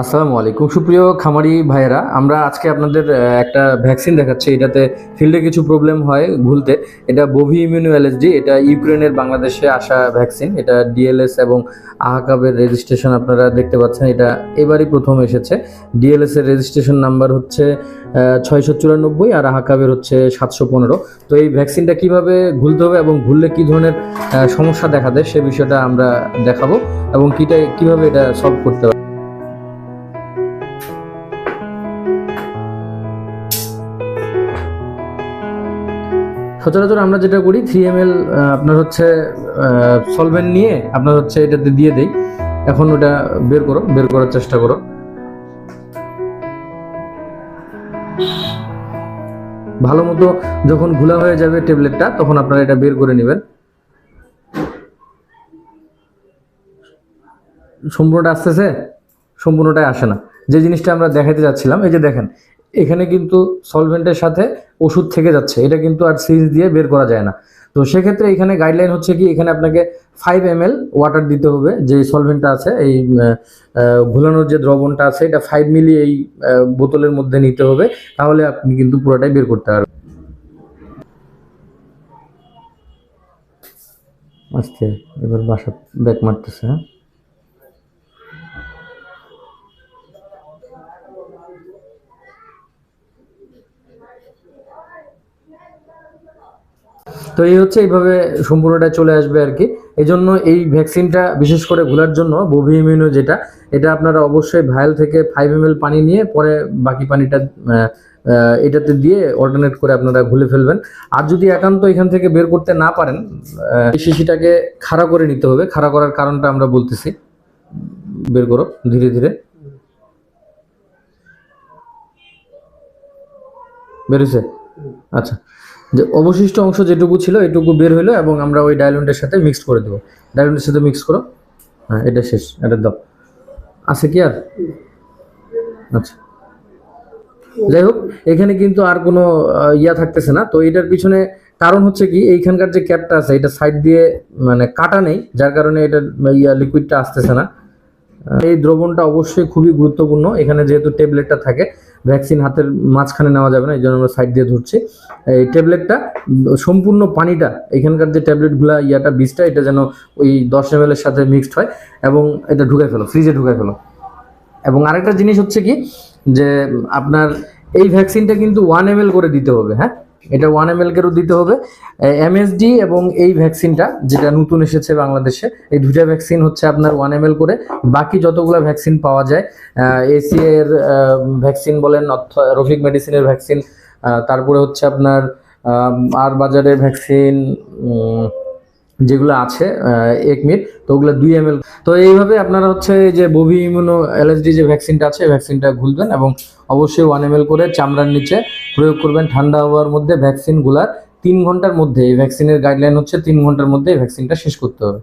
আসসালামু আলাইকুম। সুপ্রিয় খামারি ভাইয়েরা, আমরা আজকে আপনাদের একটা ভ্যাকসিন দেখাচ্ছি। এটাতে ফিল্ডে কিছু প্রবলেম হয় ভুলতে। এটা বভি ইমিউনো এলএসডি এটা ইউক্রেনের বাংলাদেশে আসা ভ্যাকসিন এটা ডিএলএস এবং আহাকাবের রেজিস্ট্রেশন আপনারা দেখতে পাচ্ছেন। এটা এবারই প্রথম এসেছে। ডিএলএস এর রেজিস্ট্রেশন নাম্বার হচ্ছে ছয়শো চুরানব্বই আর আহাকাবের হচ্ছে সাতশো পনেরো। তো এই ভ্যাকসিনটা কীভাবে ভুলতে হবে এবং ভুললে কি ধরনের সমস্যা দেখা দেয় সে বিষয়টা আমরা দেখাবো এবং কিটা, কীভাবে এটা সলভ করতে হবে সচরাচর আমরা যেটা করি থ্রি এম এল আপনার হচ্ছে সলভেন্ট নিয়ে আপনার হচ্ছে এটাতে দিয়ে দেই। এখন ওটা বের করো, বের করার চেষ্টা করো। ভালো মতো যখন ঘোলা হয়ে যাবে ট্যাবলেটটা তখন আপনারা এটা বের করে নেবেন। সম্পূর্ণটা আসতেছে? সম্পূর্ণটাই আসে না। যে জিনিসটা আমরা দেখাতে যাচ্ছিলাম, এই যে দেখেন এখানে কিন্তু সলভেন্টের সাথে ওষুধ থেকে যাচ্ছে। এটা কিন্তু আর সিরিজ দিয়ে বের করা যায় না। তো সেক্ষেত্রে এখানে গাইডলাইন হচ্ছে কি, এখানে আপনাকে ফাইভ এম ওয়াটার দিতে হবে, যে সলভেন্টটা আছে, এই ঘোলানোর যে দ্রবণটা আছে, এটা ফাইভ মিলি এই বোতলের মধ্যে নিতে হবে, তাহলে আপনি কিন্তু পুরোটাই বের করতে পারবেন। আস্তে এবার বাসা ব্যাক মারতেছে হ্যাঁ? তো এই হচ্ছে এইভাবে সম্পূর্ণটা চলে আসবে আর কি। এই জন্য এই ভ্যাকসিনটা বিশেষ করে ঘোলার জন্য বভি ইমিউনো যেটা, এটা আপনারা অবশ্যই ভায়াল থেকে ফাইভ এম পানি নিয়ে পরে বাকি পানিটা এটাতে দিয়ে অল্টারনেট করে আপনারা ঘুলে ফেলবেন। আর যদি একান্ত এখান থেকে বের করতে না পারেন শিশিটাকে খাড়া করে নিতে হবে। খাড়া করার কারণটা আমরা বলতেছি। বের করো ধীরে ধীরে। বেরোছে আচ্ছা যে অবশিষ্ট অংশ যেটুকু ছিল এটুকু বের হলো এবং আমরা ওই ডায়লন্ডের সাথে মিক্স করে দেবো। ডায়লন্ডের সাথে মিক্স করো। হ্যাঁ এটা শেষ, এটা দাও। আছে কি আর? আচ্ছা। যাই হোক, এখানে কিন্তু আর কোনো ইয়া থাকতেছে না। তো এটার পিছনে কারণ হচ্ছে কি, এইখানকার যে ক্যাপটা আছে, এটা সাইড দিয়ে মানে কাটা নেই, যার কারণে এটার ইয়া লিকুইডটা আসতেছে না। এই দ্রবণটা অবশ্যই খুবই গুরুত্বপূর্ণ। এখানে যেহেতু ট্যাবলেটটা থাকে ভ্যাকসিন হাতের মাঝখানে নেওয়া যাবে না, এই জন্য আমরা সাইড দিয়ে ধরছি। এই ট্যাবলেটটা, সম্পূর্ণ পানিটা, এখানকার যে ট্যাবলেটগুলা, ইয়াটা বীজটা এটা যেন ওই দশ এম সাথে মিক্সড হয় এবং এটা ঢুকে ফেলো ফ্রিজে ঢুকাই ফেলো। এবং আরেকটা জিনিস হচ্ছে কি, যে আপনার এই ভ্যাকসিনটা কিন্তু ওয়ান এম করে দিতে হবে হ্যাঁ? এটা ওয়ান এম এলকেরও দিতে হবে। এমএসডি এবং এই ভ্যাকসিনটা যেটা নতুন এসেছে বাংলাদেশে, এই দুইটা ভ্যাকসিন হচ্ছে আপনার ওয়ান এম করে। বাকি যতগুলো ভ্যাকসিন পাওয়া যায় এসি এর ভ্যাকসিন বলেন রফিক মেডিসিনের ভ্যাকসিন তারপরে হচ্ছে আপনার আর বাজারের ভ্যাকসিন যেগুলো আছে এক মিনিট। তো ওগুলো দুই এম তো এইভাবে আপনারা হচ্ছে যে বভি ইমিউনো এলএসডি যে ভ্যাকসিনটা আছে ভ্যাকসিনটা ঘুলবেন এবং অবশ্যই ওয়ান এম করে চামড়ার নিচে প্রয়োগ করবেন। ঠান্ডা হওয়ার মধ্যে ভ্যাকসিনগুলার তিন ঘণ্টার মধ্যে, এই ভ্যাকসিনের গাইডলাইন হচ্ছে তিন ঘণ্টার মধ্যে এই ভ্যাকসিনটা শেষ করতে হবে।